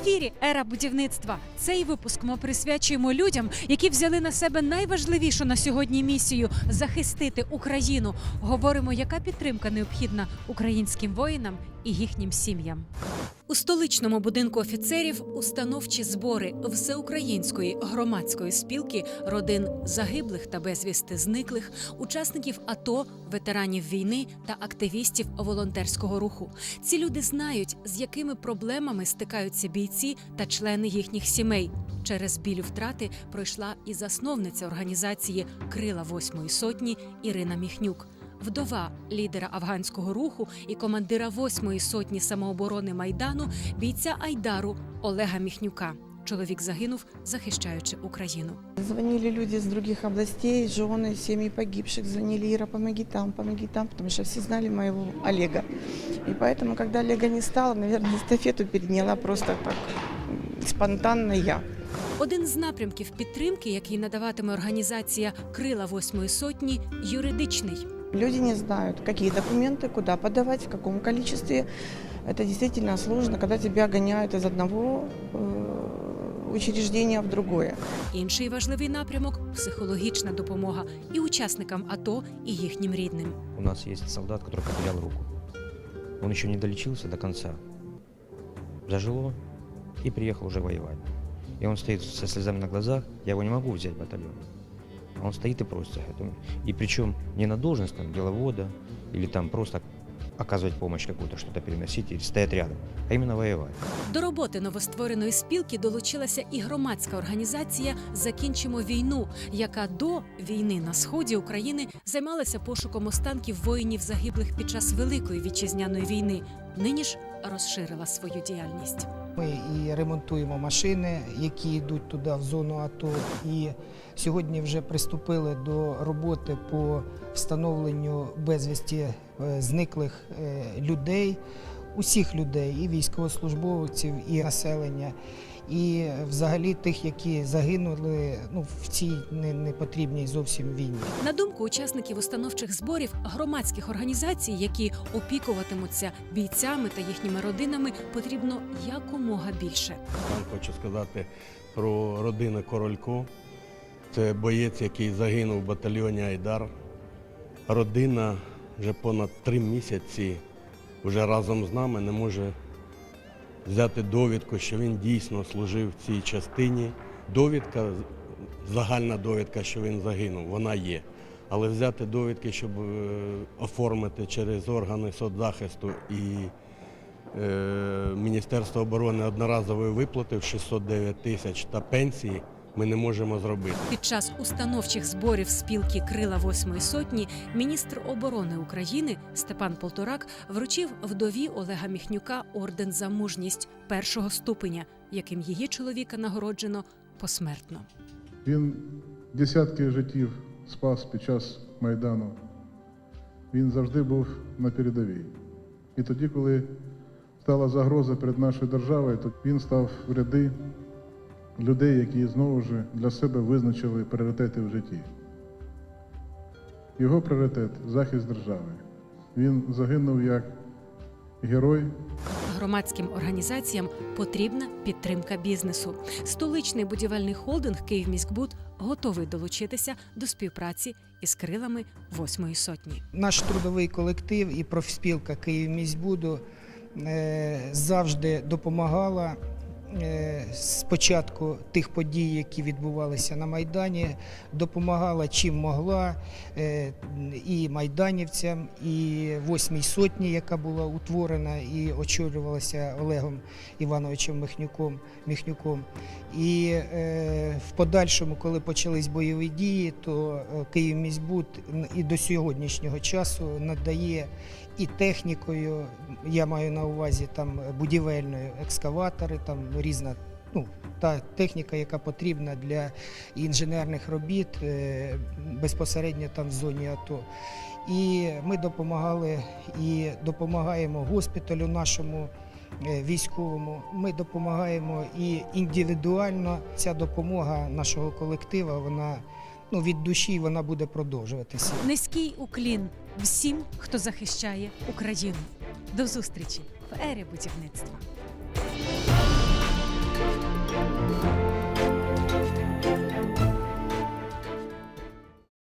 ефірі Ера будівництва. Цей випуск ми присвячуємо людям, які взяли на себе найважливішу на сьогодні місію захистити Україну. Говоримо, яка підтримка необхідна українським воїнам і їхнім сім'ям. У столичному будинку офіцерів установчі збори всеукраїнської громадської спілки родин загиблих та безвісти зниклих, учасників АТО, ветеранів війни та активістів волонтерського руху. Ці люди знають, з якими проблемами стикаються бійці та члени їхніх сімей. Через біль втрати пройшла і засновниця організації Крила восьмої сотні Ірина Міхнюк Вдова лідера афганського руху і командира восьмої сотні самооборони майдану, бійця Айдару Олега Міхнюка. Чоловік загинув, захищаючи Україну. Звонили люди с других областей, жены, семьи погибших, звонили Ира, помоги там, помоги там, потому что все знали моего Олега. И поэтому, когда Олега не стало, наверное, эстафету переняла просто так м, спонтанно я. Один з напрямків підтримки, який надаватиме організація Крила восьмої сотні, юридичний. Люди не знают, какие документы, куда подавать, в каком количестве. Это действительно сложно, когда тебя гоняют из одного э, учреждения в другое. Інший важливий напрямок психологічна допомога і учасникам АТО, і їхнім рідним. У нас есть солдат, который потерял руку. Он еще не долечился до конца. Зажило и приехал уже воевать. И он стоит со слезами на глазах. Я его не могу взять в батальон. А он стоит и просит. это. И причем не на должность там, деловода или там просто оказывать помощь какую-то, что-то переносить или стоять рядом, а именно воевать. До роботи новоствореної спілки долучилася і громадська організація Закінчимо війну, яка до війни на сході України займалася пошуком останків воїнів загиблих під час Великої вітчизняної війни. Нині ж розширила свою діяльність. Ми і ремонтуємо машини, які йдуть туди в зону АТО. І сьогодні вже приступили до роботи по встановленню безвісті е, зниклих е, людей, усіх людей, і військовослужбовців, і населення. І взагалі тих, які загинули ну, в цій не- непотрібній зовсім війні. На думку учасників установчих зборів громадських організацій, які опікуватимуться бійцями та їхніми родинами, потрібно якомога більше. Вам хочу сказати про родину Королько. Це боєць, який загинув в батальйоні Айдар. Родина вже понад три місяці вже разом з нами не може взяти довідку, що він дійсно служив в цій частині. Довідка, загальна довідка, що він загинув, вона є. Але взяти довідки, щоб е, оформити через органи соцзахисту і е, Міністерство оборони одноразової виплати в 609 тисяч та пенсії ми не можемо зробити. Під час установчих зборів спілки Крила восьмої сотні міністр оборони України Степан Полторак вручив вдові Олега Міхнюка орден за мужність першого ступеня, яким її чоловіка нагороджено посмертно. Він десятки життів спас під час Майдану. Він завжди був на передовій. І тоді, коли стала загроза перед нашою державою, то він став в ряди людей, які знову ж для себе визначили пріоритети в житті. Його пріоритет захист держави. Він загинув як герой Громадським організаціям потрібна підтримка бізнесу. Столичний будівельний холдинг «Київміськбуд» готовий долучитися до співпраці із крилами восьмої сотні. Наш трудовий колектив і профспілка Київміськбуду е, завжди допомагала е, з початку тих подій, які відбувалися на Майдані, допомагала чим могла е, і майданівцям, і восьмій сотні, яка була утворена і очолювалася Олегом Івановичем Михнюком. Міхнюком. І е, в подальшому, коли почались бойові дії, то Київміськбуд і до сьогоднішнього часу надає і технікою, я маю на увазі там будівельною екскаватори, там різна. Ну, та техніка, яка потрібна для інженерних робіт е, безпосередньо там в зоні АТО. І ми допомагали і допомагаємо госпіталю нашому е, військовому. Ми допомагаємо і індивідуально. Ця допомога нашого колектива, вона ну, від душі вона буде продовжуватися. Низький уклін всім, хто захищає Україну. До зустрічі в ері будівництва. Thank you.